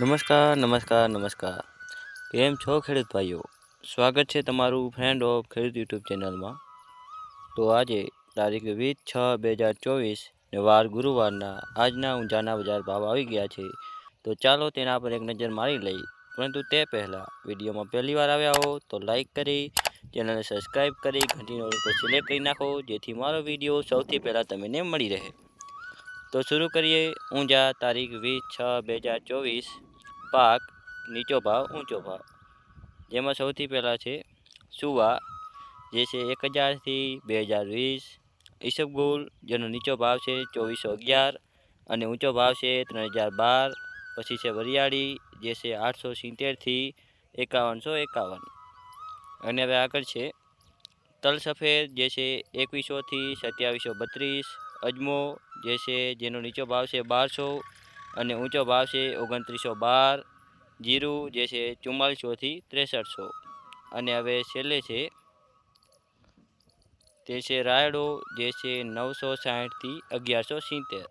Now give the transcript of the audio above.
નમસ્કાર નમસ્કાર નમસ્કાર. કેમ છો ખેડૂત ભાઈઓ? સ્વાગત છે તમારું ફ્રેન્ડ ઓફ ખેડૂત યુટ્યુબ ચેનલમાં. તો આજે તારીખ વીસ છ બે હજાર ચોવીસ ને વાર ગુરુવારના આજના ઊંઝાના બજાર ભાવ આવી ગયા છે. તો ચાલો તેના પર એક નજર મારી લઈ. પરંતુ તે પહેલાં વિડીયોમાં પહેલી વાર આવ્યા હો તો લાઈક કરી, ચેનલને સબસ્ક્રાઈબ કરી, ઘંટીનો ઉપર સિલેક્ટ કરી નાખો, જેથી મારો વીડિયો સૌથી પહેલાં તમને મળી રહે. તો શરૂ કરીએ ઊંઝા તારીખ વીસ છ બે હજાર ચોવીસ પાક નીચો ભાવ, ઊંચો ભાવ. જેમાં સૌથી પહેલાં છે સુવા, જે છે એક હજારથી બે હજાર વીસ. ઈસબગુલ જેનો નીચો ભાવ છે ચોવીસો અગિયાર અને ઊંચો ભાવ છે ત્રણ હજાર બાર. પછી છે વરિયાળી, જે છે આઠસો સિત્તેરથી એકાવનસો એકાવન. અને હવે આગળ છે તલ સફેદ, જે છે એકવીસોથી સત્યાવીસો બત્રીસ. અજમો, જે છે જેનો નીચો ભાવ છે બારસો. અને ઊંચો ભાવ છે ઓગણત્રીસો બાર, જીરું જે છે ચુમ્માલીસોથી ત્રેસઠસો. અને હવે છેલ્લે છે, તે છે રાયડો જે છે નવસો સાહીઠથી અગિયારસો સિત્તેર.